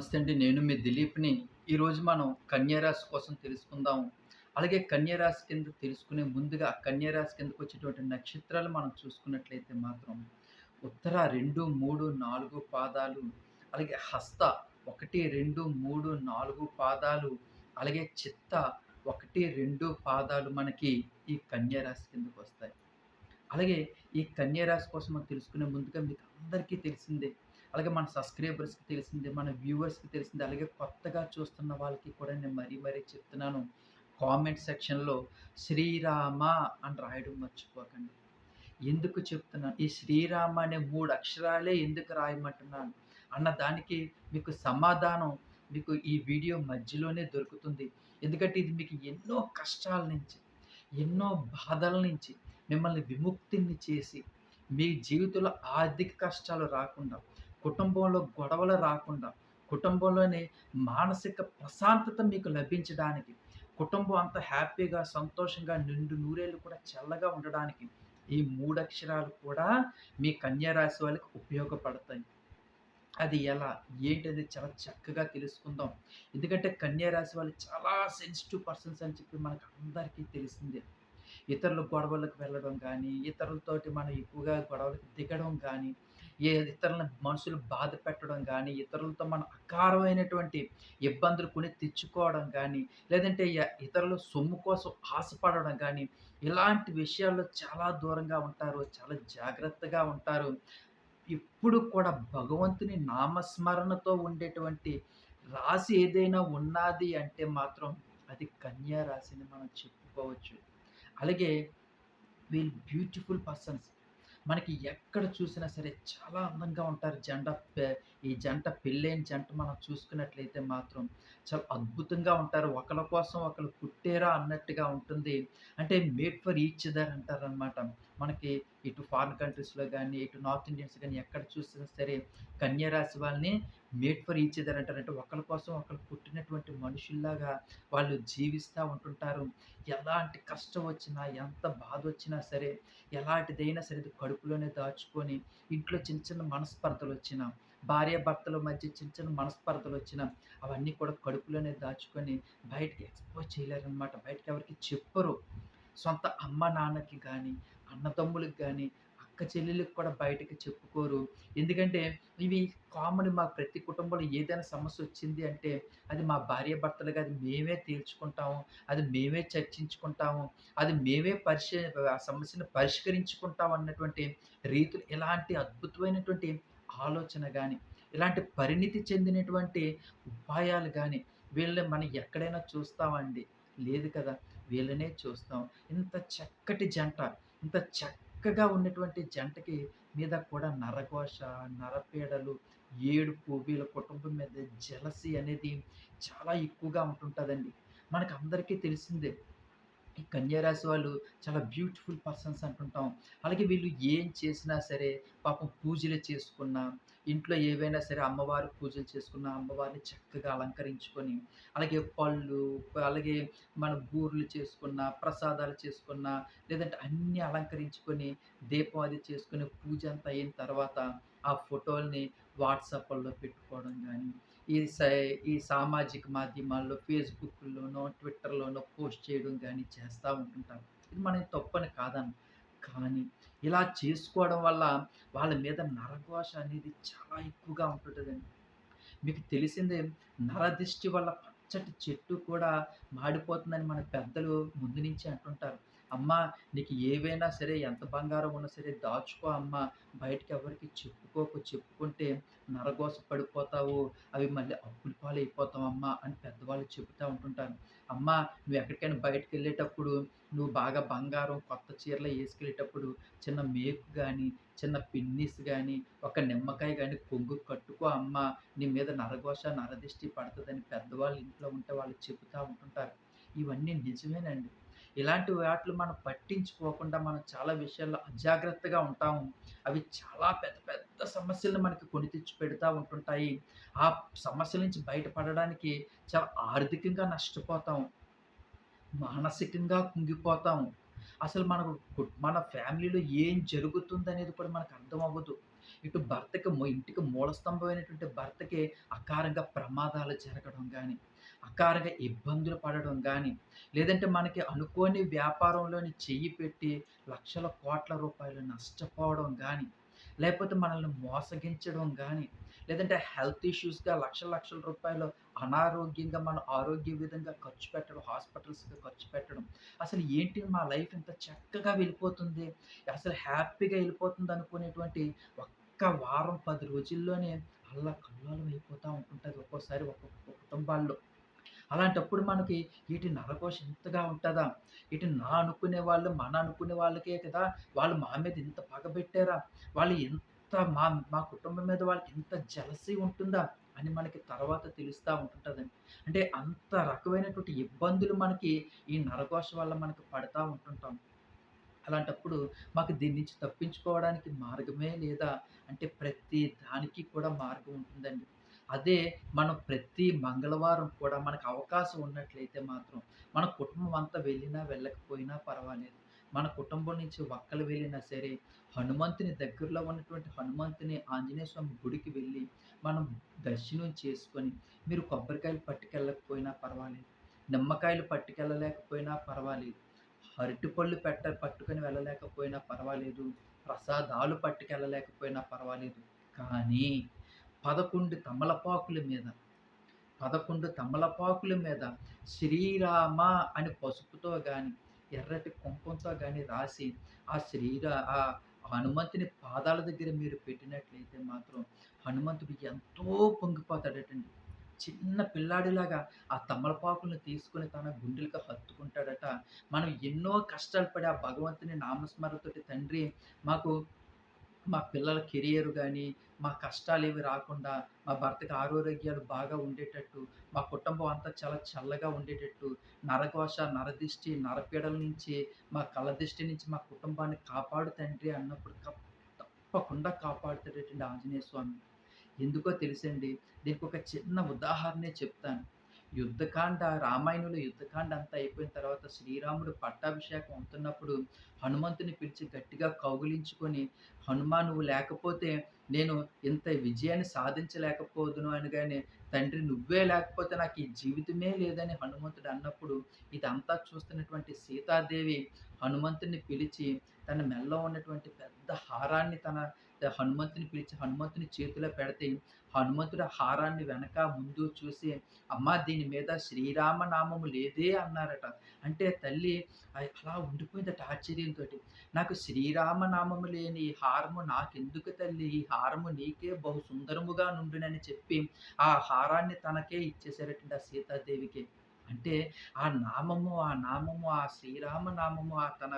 నమస్తే అండి. నేను మీ దిలీప్‌ని. ఈరోజు మనం కన్యారాశి కోసం తెలుసుకుందాం. అలాగే కన్యారాశి కింద తెలుసుకునే ముందుగా కన్యారాశి కిందకు వచ్చేటువంటి నక్షత్రాలు మనం చూసుకున్నట్లయితే మాత్రం ఉత్తర 2, 3, 4 పాదాలు, అలాగే హస్త 1, 2, 3, 4 పాదాలు, అలాగే చిత్త 1, 2 పాదాలు మనకి ఈ కన్యారాశి కిందకొస్తాయి. అలాగే ఈ కన్యారాశి కోసం మనం తెలుసుకునే ముందుగా మీకు అందరికీ తెలిసిందే. అలాగే మన సబ్స్క్రైబర్స్‌కి తెలిసింది మన వ్యూవర్స్‌కి తెలిసింది అలాగే కొత్తగా చూస్తున్న వాళ్ళకి కూడా నేను మరీ మరీ చెప్తున్నాను. కామెంట్ సెక్షన్‌లో శ్రీరామ అని రాయడం మర్చిపోకండి. ఎందుకు చెప్తున్నాను? ఈ శ్రీరామ అనే మూడు అక్షరాలే ఎందుకు రాయమంటున్నాను అన్న దానికి మీకు సమాధానం మీకు ఈ వీడియో మధ్యలోనే దొరుకుతుంది. ఎందుకంటే ఇది మీకు ఎన్నో కష్టాల నుంచి, ఎన్నో బాధల నుంచి మిమ్మల్ని విముక్తిని చేసి, మీ జీవితంలో ఆర్థిక కష్టాలు రాకుండా, కుటుంబంలో గొడవలు రాకుండా, కుటుంబంలోని మానసిక ప్రశాంతత మీకు లభించడానికి, కుటుంబం అంత హ్యాపీగా, సంతోషంగా, నిండు నూరేళ్ళు కూడా చల్లగా ఉండడానికి ఈ మూడు అక్షరాలు కూడా మీ కన్యారాశి వాళ్ళకి ఉపయోగపడతాయి. అది ఎలా? ఏంటది చాలా చక్కగా తెలుసుకుందాం. ఎందుకంటే కన్యారాశి వాళ్ళు చాలా సెన్సిటివ్ పర్సన్స్ అని చెప్పి మనకు అందరికీ తెలిసిందే. ఇతరుల గొడవలకు వెళ్ళడం కానీ ఇతరులతోటి మనం ఎక్కువగా గొడవలకు దిగడం కానీ ఏ ఇతరులను మనుషులు బాధ పెట్టడం కానీ ఇతరులతో మనం అకారమైనటువంటి ఇబ్బందులు కొని తెచ్చుకోవడం కానీ లేదంటే ఇతరుల సొమ్ము కోసం ఆశపడడం కానీ ఇలాంటి విషయాల్లో చాలా దూరంగా ఉంటారు. చాలా జాగ్రత్తగా ఉంటారు. ఎప్పుడు కూడా భగవంతుని నామస్మరణతో ఉండేటువంటి రాశి ఏదైనా ఉన్నది అంటే మాత్రం అది కన్యా రాశి అని మనం చెప్పుకోవచ్చు. అలాగే వీళ్ళు బ్యూటిఫుల్ పర్సన్స్. మనకి ఎక్కడ చూసినా సరే చాలా అందంగా ఉంటారు. జంట పె ఈ జంట పెళ్ళైన జంట మనం చూసుకున్నట్లయితే మాత్రం చాలా అద్భుతంగా ఉంటారు. ఒకళ్ళ కోసం ఒకళ్ళు పుట్టేరా అన్నట్టుగా ఉంటుంది. అంటే మేడ్ ఫర్ ఈచ్ దర్ అంటారనమాట. మనకి ఇటు ఫారిన్ కంట్రీస్‌లో కానీ ఇటు నార్త్ ఇండియన్స్ కానీ ఎక్కడ చూసినా సరే కన్యా రాశి వాళ్ళని మేడ్ ఫర్ ఈచ్ అదర్ అంటారు. అంటే ఒకళ్ళ కోసం ఒకళ్ళు పుట్టినటువంటి మనుషుల్లాగా వాళ్ళు జీవిస్తూ ఉంటుంటారు. ఎలాంటి కష్టం వచ్చినా, ఎంత బాధ వచ్చినా సరే, ఎలాంటిదైనా సరే కడుపులోనే దాచుకొని, ఇంట్లో చిన్న చిన్న మనస్పర్ధలు వచ్చినా భార్య భర్తల మధ్య చిన్న చిన్న మనస్పర్ధలు వచ్చినా అవన్నీ కూడా కడుపులోనే దాచుకొని బయటకి ఎక్స్‌పోజ్ చేయలేరనమాట. బయటకి ఎవరికి చెప్పరు. సొంత అమ్మ, నాన్నకి కానీ అన్నదమ్ములకి కానీ అక్క చెల్లెళ్ళకి కూడా బయటకి చెప్పుకోరు. ఎందుకంటే ఇవి కామన్ మా ప్రతి కుటుంబంలో ఏదైనా సమస్య వచ్చింది అంటే, అది మా భార్యాభర్తలుగా అది మేమే తేల్చుకుంటాము. అది మేమే చర్చించుకుంటాము. అది మేమే పరిష ఆ సమస్యను పరిష్కరించుకుంటాం అన్నటువంటి రీతులు ఇలాంటి అద్భుతమైనటువంటి ఆలోచన కానీ ఇలాంటి పరిణితి చెందినటువంటి ఉపాయాలు కానీ వీళ్ళని మనం ఎక్కడైనా చూస్తామండి లేదు కదా! వీళ్ళనే చూస్తాం. ఇంత చక్కటి జంట, ఇంత చక్క చక్కగా ఉన్నటువంటి జంటకి మీద కూడా నరఘోష, నరపీడలు, ఏడుపు, వీళ్ళ కుటుంబం మీద జలసి అనేది చాలా ఎక్కువగా ఉంటుంటుందండి మనకు అందరికీ తెలిసిందే. ఈ వాళ్ళు చాలా బ్యూటిఫుల్ పర్సన్స్ అంటుంటాం. అలాగే వీళ్ళు ఏం చేసినా సరే పాపం పూజలు చేసుకున్నా, ఇంట్లో ఏవైనా సరే అమ్మవారి పూజలు చేసుకున్న అమ్మవారిని చక్కగా అలంకరించుకొని, అలాగే పళ్ళు, అలాగే మన బూరెలు చేసుకున్న ప్రసాదాలు చేసుకున్నా, లేదంటే అన్నీ అలంకరించుకొని, దీపం అది పూజ అంతా అయిన తర్వాత ఆ ఫోటోల్ని వాట్సాప్లో పెట్టుకోవడం కానీ ఈ సై ఈ సామాజిక మాధ్యమాల్లో ఫేస్బుక్లోనో ట్విట్టర్‌లోనో పోస్ట్ చేయడం కానీ చేస్తూ ఉంటుంటారు. ఇది మనం తప్పని కాదని కానీ ఇలా చేసుకోవడం వల్ల వాళ్ళ మీద నరఘోష అనేది చాలా ఎక్కువగా ఉంటుంటుందండి మీకు తెలిసిందే నరదిష్టి వల్ల పచ్చటి చెట్టు కూడా మాడిపోతుందని మన పెద్దలు ముందు నుంచే అంటుంటారు. "అమ్మా! నీకు ఏవైనా సరే ఎంత బంగారం ఉన్నా సరే దాచుకో అమ్మా! బయటకు ఎవరికి చెప్పుకోకు. చెప్పుకుంటే నరగోస పడిపోతావు. అవి మళ్ళీ అప్పుల పాలైపోతావమ్మా" అని పెద్దవాళ్ళు చెబుతూ ఉంటుంటారు. "అమ్మా! బయటకు వెళ్ళేటప్పుడు నువ్వు బాగా బంగారం, కొత్త చీరలు వేసుకెళ్ళేటప్పుడు చిన్న మేకు కానీ చిన్న పిన్నీస్ కానీ ఒక నిమ్మకాయ కానీ కొంగు కట్టుకో అమ్మా! నీ మీద నరఘోష, నరదిష్టి పడుతుందని పెద్దవాళ్ళు ఇంట్లో ఉంటే వాళ్ళు చెబుతూ ఉంటుంటారు. ఇవన్నీ నిజమేనండి. ఇలాంటి వాటిలు మనం పట్టించుకోకుండా మనం చాలా విషయాల్లో అజాగ్రత్తగా ఉంటాము. అవి చాలా పెద్ద పెద్ద సమస్యలను మనకి కొని తెచ్చి పెడతా ఉంటుంటాయి. ఆ సమస్యల నుంచి బయటపడడానికి చాలా ఆర్థికంగా నష్టపోతాం. మానసికంగా కుంగిపోతాం. అసలు మనకు మన ఫ్యామిలీలో ఏం జరుగుతుంది అనేది కూడా మనకు అర్థం అవ్వదు. ఇటు భర్తకి ఇంటికి మూలస్తంభమైనటువంటి భర్తకి అకారంగా ప్రమాదాలు జరగడం కానీ అకారంగా ఇబ్బందులు పడడం కానీ లేదంటే మనకి అనుకోని వ్యాపారంలోని చెయ్యి పెట్టి లక్షల, కోట్ల రూపాయలు నష్టపోవడం కానీ లేకపోతే మనల్ని మోసగించడం కానీ లేదంటే హెల్త్ ఇష్యూస్‌గా లక్షల, లక్షల రూపాయలు అనారోగ్యంగా మన ఆరోగ్య విధంగా ఖర్చు పెట్టడం, హాస్పిటల్స్గా ఖర్చు పెట్టడం. అసలు ఏంటి మా లైఫ్ ఇంత చక్కగా వెళ్ళిపోతుంది. అసలు హ్యాపీగా వెళ్ళిపోతుంది అనుకునేటువంటి ఒక్క వారం, పది రోజుల్లోనే అల్లా కల్లోలం అయిపోతూ ఉంటుంటుంది ఒక్కోసారి ఒక్కొక్క కుటుంబాల్లో. అలాంటప్పుడు మనకి వీటి నరకోశ ఇంతగా ఉంటుందా ఇటు నా అనుకునే వాళ్ళు, మన అనుకునే వాళ్ళకే కదా! వాళ్ళు మా మీద ఇంత పగబెట్టారా వాళ్ళు ఎంత మా మా కుటుంబం మీద వాళ్ళకి ఇంత జలసీ ఉంటుందా? అని మనకి తర్వాత తెలుస్తూ ఉంటుంటుందండి అంటే అంత రకమైనటువంటి ఇబ్బందులు మనకి ఈ నరకోశ వల్ల మనకి పడతా ఉంటుంటాం. అలాంటప్పుడు మాకు దీని నుంచి తప్పించుకోవడానికి మార్గమే లేదా? అంటే ప్రతి దానికి కూడా మార్గం ఉంటుందండి. అదే మనం ప్రతి మంగళవారం కూడా మనకు అవకాశం ఉన్నట్లయితే మాత్రం, మన కుటుంబం అంతా వెళ్ళినా, వెళ్ళకపోయినా పర్వాలేదు. మన కుటుంబం నుంచి ఒక్కలు వెళ్ళినా సరే, హనుమంతుని దగ్గరలో ఉన్నటువంటి హనుమంతుని ఆంజనేయ స్వామి గుడికి వెళ్ళి, మనం దర్శనం చేసుకొని, మీరు కొబ్బరికాయలు పట్టుకెళ్ళకపోయినా పర్వాలేదు. నిమ్మకాయలు పట్టుకెళ్ళలేకపోయినా పర్వాలేదు. అరటిపళ్ళు పెట్ట పట్టుకొని వెళ్ళలేకపోయినా పర్వాలేదు. ప్రసాదాలు పట్టుకెళ్ళలేకపోయినా పర్వాలేదు. కానీ 11 తమలపాకుల మీద, 11 తమలపాకుల మీద శ్రీరామ అని పసుపుతో కానీ ఎర్రటి కుంకంతో కానీ రాసి, ఆ శ్రీరా ఆ హనుమంతుని పాదాల దగ్గర మీరు పెట్టినట్లయితే మాత్రం, హనుమంతుడు ఎంతో పొంగిపోతాడటండి. చిన్న పిల్లాడిలాగా ఆ తమలపాకులను తీసుకొని తన గుండెలకు హత్తుకుంటాడట. మనం ఎన్నో కష్టాలు పడి ఆ భగవంతుని నామస్మరణతోటి తండ్రి మాకు మా పిల్లల కెరియర్ కానీ మా కష్టాలు ఏవి రాకుండా, మా భర్తకి ఆరోగ్యాలు బాగా ఉండేటట్టు, మా కుటుంబం అంతా చాలా చల్లగా ఉండేటట్టు, నరఘోష, నరదిష్టి, నరపీడల నుంచి, మా కళ్ళదిష్టి నుంచి మా కుటుంబాన్ని కాపాడు తండ్రి అన్నప్పుడు తప్పకుండా కాపాడుతాడటండి ఆంజనేయ స్వామి. ఎందుకో తెలుసండి? దీనికొక చిన్న ఉదాహరణే చెప్తాను. యుద్ధకాండ రామాయణంలో యుద్ధకాండ అంతా అయిపోయిన తర్వాత శ్రీరాముడు పట్టాభిషేకం అవుతున్నప్పుడు హనుమంతుని పిలిచి గట్టిగా కౌగిలించుకొని, "హనుమా నువ్వు లేకపోతే నేను ఇంత విజయాన్ని సాధించలేకపోదును" అనగానే, "తండ్రి నువ్వే లేకపోతే నాకు ఈ జీవితమే లేదని" హనుమంతుడు అన్నప్పుడు, ఇదంతా చూస్తున్నటువంటి సీతాదేవి హనుమంతుడిని పిలిచి, తన మెల్లో ఉన్నటువంటి పెద్ద హారాన్ని తన హనుమంతుని పిలిచి హనుమంతుని చేతిలో పెడితే, హనుమంతుడు హారాన్ని వెనక, ముందు చూసి, "అమ్మా! దీని మీద శ్రీరామ నామము లేదే" అన్నారట. అంటే తల్లి అలా ఉండిపోయిందట ఆశ్చర్యంతో "నాకు శ్రీరామ నామము లేని ఈ హారము నాకెందుకు తల్లి? ఈ హారము నీకే బహు సుందరముగా నుండునని" చెప్పి, ఆ హారాన్ని తనకే ఇచ్చేసారటండి ఆ సీతాదేవికి. అంటే ఆ నామము, ఆ నామము, ఆ శ్రీరామ నామము ఆ తన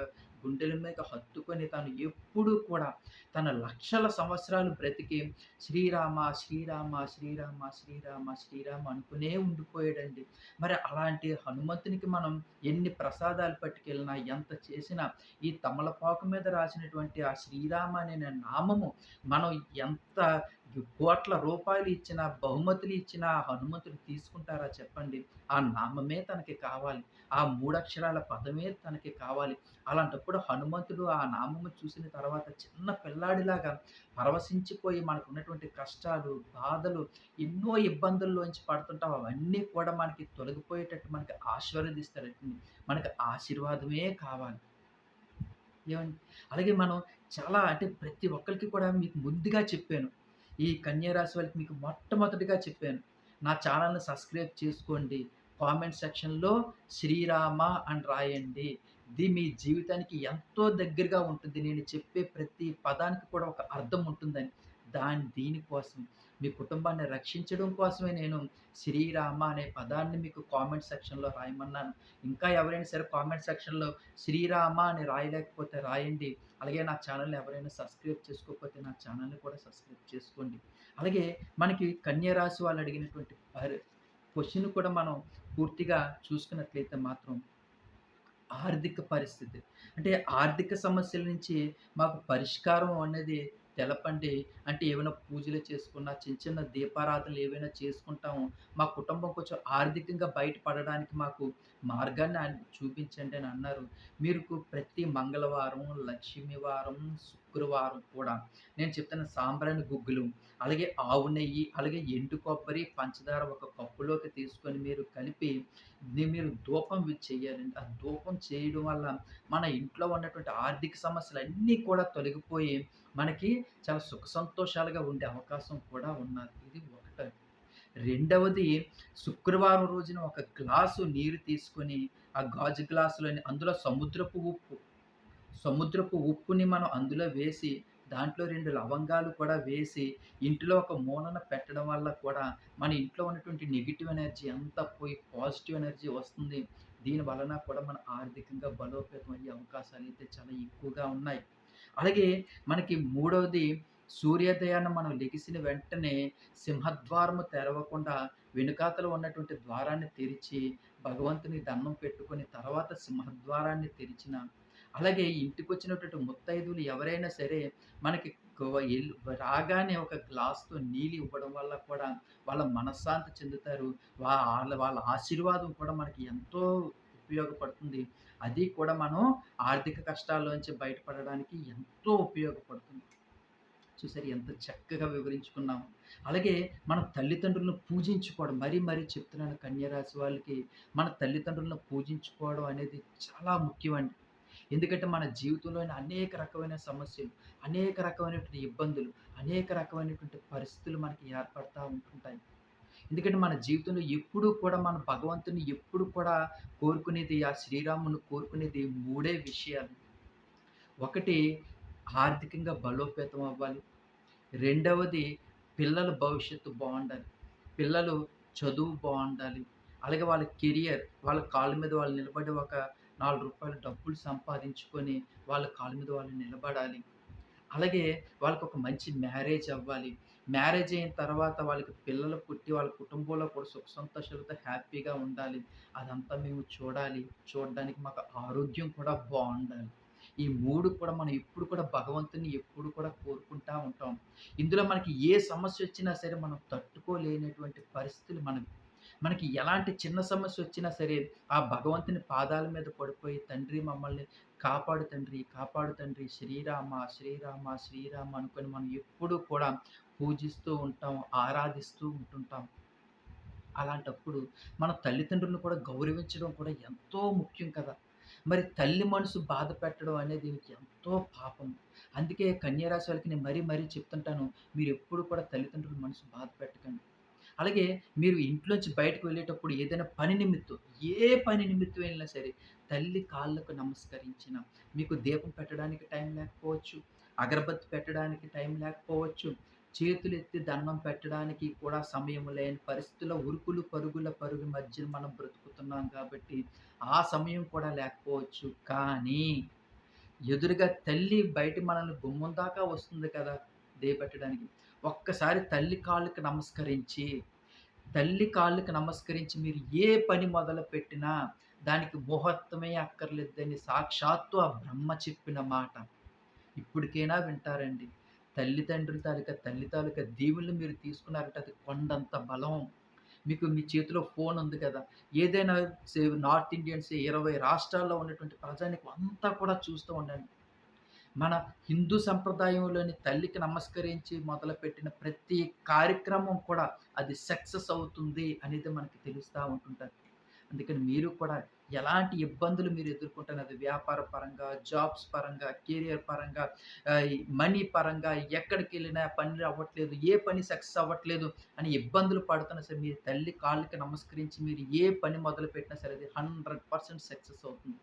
గుండెల మీద హత్తుకొని తను ఎప్పుడూ కూడా తన లక్షల సంవత్సరాలు బ్రతికి శ్రీరామ, శ్రీరామ, శ్రీరామ, శ్రీరామ, శ్రీరామ అనుకునే ఉండిపోయాడండి. మరి అలాంటి హనుమంతునికి మనం ఎన్ని ప్రసాదాలు పట్టుకెళ్ళినా, ఎంత చేసినా, ఈ తమలపాకు మీద రాసినటువంటి ఆ శ్రీరామ అనే నామము మనం ఎంత కోట్ల రూపాయలు ఇచ్చిన బహుమతులు ఇచ్చిన ఆ హనుమంతుడు తీసుకుంటారా చెప్పండి? ఆ నామమే తనకి కావాలి. ఆ మూడక్షరాల పదమే తనకి కావాలి. అలాంటప్పుడు హనుమంతుడు ఆ నామము చూసిన తర్వాత చిన్న పిల్లాడిలాగా పరవశించిపోయి మనకున్నటువంటి కష్టాలు, బాధలు, ఎన్నో ఇబ్బందుల్లోంచి పడుతుంటాం. అవన్నీ కూడా మనకి తొలగిపోయేటట్టు మనకి ఆశీర్వదిస్తాడు మనకి ఆశీర్వాదమే కావాలి. ఏమండి అలాగే మనం చాలా అంటే ప్రతి ఒక్కరికి కూడా మీకు ముందుగా చెప్పాను. ఈ కన్యారాశి వాళ్ళకి మీకు మొట్టమొదటిగా చెప్పాను. నా ఛానల్ని సబ్స్క్రైబ్ చేసుకోండి. కామెంట్ సెక్షన్‌లో శ్రీరామ అని రాయండి. ఇది మీ జీవితానికి ఎంతో దగ్గరగా ఉంటుంది. నేను చెప్పే ప్రతి పదానికి కూడా ఒక అర్థం ఉంటుందని. దాని దీనికోసం మీ కుటుంబాన్ని రక్షించడం కోసమే నేను శ్రీరామ అనే పదాన్ని మీకు కామెంట్ సెక్షన్‌లో రాయమన్నాను. ఇంకా ఎవరైనా సరే కామెంట్ సెక్షన్‌లో శ్రీరామ అని రాయలేకపోతే రాయండి. అలాగే నా ఛానల్ని ఎవరైనా సబ్స్క్రైబ్ చేసుకోకపోతే నా ఛానల్ని కూడా సబ్స్క్రైబ్ చేసుకోండి. అలాగే మనకి కన్యా రాశి వాళ్ళు అడిగినటువంటి క్వశ్చన్ కూడా మనం పూర్తిగా చూసుకున్నట్లయితే మాత్రం ఆర్థిక పరిస్థితి. అంటే ఆర్థిక సమస్యల నుంచి మాకు పరిష్కారం అనేది తెలపండి. అంటే ఏమైనా పూజలు చేసుకున్నా, చిన్న చిన్న దీపారాధనలు ఏవైనా చేసుకుంటాము. మా కుటుంబం కొంచెం ఆర్థికంగా బయటపడడానికి మాకు మార్గాన్ని చూపించండి అని అన్నారు. మీరు ప్రతి మంగళవారం, లక్ష్మీవారం, శుక్రవారం కూడా నేను చెప్తున్న సాంబ్రాణి గుగ్గులు అలాగే ఆవు నెయ్యి అలాగే ఎండు కొబ్బరి పంచదార ఒక కప్పులోకి తీసుకొని మీరు కలిపి మీరు ధూపం చేయాలండి ఆ ధూపం చేయడం వల్ల మన ఇంట్లో ఉన్నటువంటి ఆర్థిక సమస్యలు అన్నీ కూడా తొలగిపోయి మనకి చాలా సుఖ సంతోషాలుగా ఉండే అవకాశం కూడా ఉన్నది. ఇది ఒకటి. రెండవది శుక్రవారం రోజున ఒక గ్లాసు నీరు తీసుకొని ఆ గాజు గ్లాసులోని అందులో సముద్రపు ఉప్పు సముద్రపు ఉప్పుని మనం అందులో వేసి దాంట్లో రెండు లవంగాలు కూడా వేసి ఇంట్లో ఒక మూలన పెట్టడం వల్ల కూడా మన ఇంట్లో ఉన్నటువంటి నెగిటివ్ ఎనర్జీ అంతా పోయి పాజిటివ్ ఎనర్జీ వస్తుంది. దీని వలన కూడా మన ఆర్థికంగా బలోపేతం అయ్యే అవకాశాలు అయితే చాలా ఎక్కువగా ఉన్నాయి. అలాగే మనకి మూడవది సూర్యోదయాన్ని మనం లెగిసిన వెంటనే సింహద్వారము తెరవకుండా వెనుకాతలో ఉన్నటువంటి ద్వారాన్ని తెరిచి భగవంతుని దండం పెట్టుకుని తర్వాత సింహద్వారాన్ని తెరిచిన అలాగే ఇంటికి వచ్చినటువంటి ముత్తైదులు ఎవరైనా సరే మనకి రాగానే ఒక గ్లాస్తో నీళ్ళు ఇవ్వడం వల్ల కూడా వాళ్ళ మనశ్శాంతి చెందుతారు. వాళ్ళ వాళ్ళ ఆశీర్వాదం కూడా మనకి ఎంతో ఉపయోగపడుతుంది. అది కూడా మనం ఆర్థిక కష్టాల్లోంచి బయటపడడానికి ఎంతో ఉపయోగపడుతుంది. చూసారు ఎంత చక్కగా వివరించుకున్నాము అలాగే మన తల్లిదండ్రులను పూజించుకోవడం మరీ మరీ చెప్తున్నాను కన్యరాశి వాళ్ళకి మన తల్లిదండ్రులను పూజించుకోవడం అనేది చాలా ముఖ్యమండి. ఎందుకంటే మన జీవితంలోని అనేక రకమైన సమస్యలు అనేక రకమైనటువంటి ఇబ్బందులు అనేక రకమైనటువంటి పరిస్థితులు మనకి ఏర్పడతా ఉంటుంటాయి. ఎందుకంటే మన జీవితంలో ఎప్పుడూ కూడా మన భగవంతుని ఎప్పుడు కూడా కోరుకునేది ఆ శ్రీరాముని కోరుకునేది మూడే విషయాలు. ఒకటి ఆర్థికంగా బలోపేతం అవ్వాలి. రెండవది పిల్లల భవిష్యత్తు బాగుండాలి. పిల్లలు చదువు బాగుండాలి. అలాగే వాళ్ళ కెరియర్ వాళ్ళ కాళ్ళ మీద వాళ్ళు నిలబడి ఒక నాలుగు రూపాయలు డబ్బులు సంపాదించుకొని వాళ్ళ కాళ్ళ మీద వాళ్ళు నిలబడాలి. అలాగే వాళ్ళకి ఒక మంచి మ్యారేజ్ అవ్వాలి. మ్యారేజ్ అయిన తర్వాత వాళ్ళకి పిల్లలు పుట్టి వాళ్ళ కుటుంబంలో కూడా సుఖ సంతోషాలతో హ్యాపీగా ఉండాలి. అదంతా మేము చూడాలి. చూడడానికి మాకు ఆరోగ్యం కూడా బాగుండాలి. ఈ మూడు కూడా మనం ఎప్పుడు కూడా భగవంతుని ఎప్పుడు కూడా కోరుకుంటా ఉంటాం. ఇందులో మనకి ఏ సమస్య వచ్చినా సరే మనం తట్టుకోలేనటువంటి పరిస్థితులు మనకి మనకి ఎలాంటి చిన్న సమస్య వచ్చినా సరే ఆ భగవంతుని పాదాల మీద పడిపోయి తండ్రి మమ్మల్ని కాపాడు తండ్రి కాపాడు తండ్రి శ్రీరామ శ్రీరామ శ్రీరామ అనుకొని మనం ఎప్పుడూ కూడా పూజిస్తూ ఉంటాం ఆరాధిస్తూ ఉంటుంటాం. అలాంటప్పుడు మన తల్లిదండ్రులను కూడా గౌరవించడం కూడా ఎంతో ముఖ్యం కదా. మరి తల్లి మనసు బాధ పెట్టడం అనేది ఎంతో పాపం. అందుకే కన్యారాశి వాళ్ళకి నేను మరీ మరీ చెప్తుంటాను మీరు ఎప్పుడు కూడా తల్లిదండ్రుల మనసు బాధ పెట్టకండి. అలాగే మీరు ఇంట్లోంచి బయటకు వెళ్ళేటప్పుడు ఏదైనా పని నిమిత్తం ఏ పని నిమిత్తం వెళ్ళినా సరే తల్లి కాళ్ళకు నమస్కరించిన మీకు దీపం పెట్టడానికి టైం లేకపోవచ్చు అగరబత్తి పెట్టడానికి టైం లేకపోవచ్చు చేతులు ఎత్తి దండం పెట్టడానికి కూడా సమయం లేని పరిస్థితుల ఉరుకులు పరుగుల పరుగు మధ్య మనం బ్రతుకుతున్నాం కాబట్టి ఆ సమయం కూడా లేకపోవచ్చు. కానీ ఎదురుగా తల్లి బయట మనల్ని గుమ్మం దాకా వస్తుంది కదా దేపెట్టడానికి ఒక్కసారి తల్లి కాళ్ళకి నమస్కరించి తల్లి కాళ్ళకి నమస్కరించి మీరు ఏ పని మొదలు పెట్టినా దానికి ముహూర్తమే అక్కర్లేదని సాక్షాత్తు ఆ బ్రహ్మ చెప్పిన మాట. ఇప్పటికైనా వింటారండి. తల్లిదండ్రుల తాలూకా తల్లి తాలూకా దీవులు మీరు తీసుకున్నారంటే అది కొండంత బలం. మీకు మీ చేతిలో ఫోన్ ఉంది కదా. ఏదైనా సే- నార్త్ ఇండియన్స్ ఇరవై రాష్ట్రాల్లో ఉన్నటువంటి ప్రజానికి అంతా కూడా చూస్తూ ఉండండి. మన హిందూ సంప్రదాయంలోని తల్లికి నమస్కరించి మొదలుపెట్టిన ప్రతి కార్యక్రమం కూడా అది సక్సెస్ అవుతుంది అనేది మనకి తెలుస్తూ ఉంటుంటుంది. అందుకని మీరు కూడా ఎలాంటి ఇబ్బందులు మీరు ఎదుర్కొంటున్నది అది వ్యాపార పరంగా జాబ్స్ పరంగా కెరియర్ పరంగా మనీ పరంగా ఎక్కడికి వెళ్ళినా పని అవ్వట్లేదు ఏ పని సక్సెస్ అవ్వట్లేదు అని ఇబ్బందులు పడుతున్నా సరే మీరు తల్లి కాళ్ళకి నమస్కరించి మీరు ఏ పని మొదలు పెట్టినా సరే అది హండ్రెడ్ పర్సెంట్ సక్సెస్ అవుతుంది.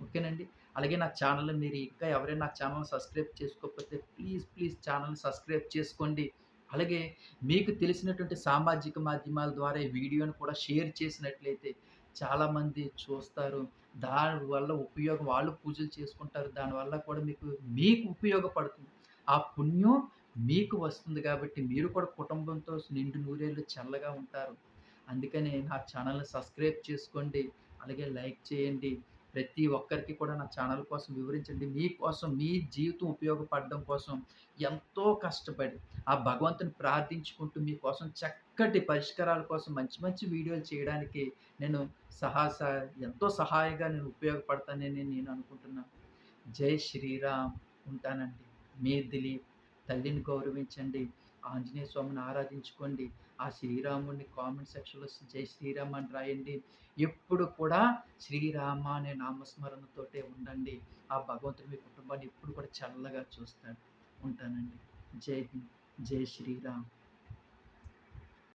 ఓకేనండి? అలాగే నా ఛానల్ మీరు ఇంకా ఎవరైనా నా ఛానల్ సబ్స్క్రైబ్ చేసుకోకపోతే ప్లీజ్ ప్లీజ్ ఛానల్ సబ్స్క్రైబ్ చేసుకోండి. అలాగే మీకు తెలిసినటువంటి సామాజిక మాధ్యమాల ద్వారా ఈ వీడియోని కూడా షేర్ చేసినట్లయితే చాలామంది చూస్తారు. దానివల్ల ఉపయోగం వాళ్ళు పూజలు చేసుకుంటారు. దానివల్ల కూడా మీకు మీకు ఉపయోగపడుతుంది. ఆ పుణ్యం మీకు వస్తుంది కాబట్టి మీరు కూడా కుటుంబంతో నిండు నూరేళ్ళు చల్లగా ఉంటారు. అందుకని నా ఛానల్ని సబ్స్క్రైబ్ చేసుకోండి. అలాగే లైక్ చేయండి. ప్రతి ఒక్కరికి కూడా నా ఛానల్ కోసం వివరించండి. మీకోసం మీ జీవితం ఉపయోగపడడం కోసం ఎంతో కష్టపడి ఆ భగవంతుని ప్రార్థించుకుంటూ మీకోసం చక్కటి పరిష్కారాల కోసం మంచి మంచి వీడియోలు చేయడానికి నేను సహా ఎంతో సహాయంగా నేను ఉపయోగపడతానని నేను అనుకుంటున్నాను జై శ్రీరామ్. ఉంటానండి. మీ దిలీప్ తల్లిని గౌరవించండి. ఆంజనేయ స్వామిని ఆరాధించుకోండి. ఆ శ్రీరాముని కామెంట్ సెక్షన్లో జై శ్రీరామ్ అని రాయండి. ఎప్పుడు కూడా శ్రీరామ అనే నామస్మరణతోటే ఉండండి. ఆ భగవంతుడు మీ కుటుంబాన్ని ఎప్పుడు కూడా చల్లగా చూస్తాడు. ఉంటానండి. జై హింద్. జై శ్రీరామ్.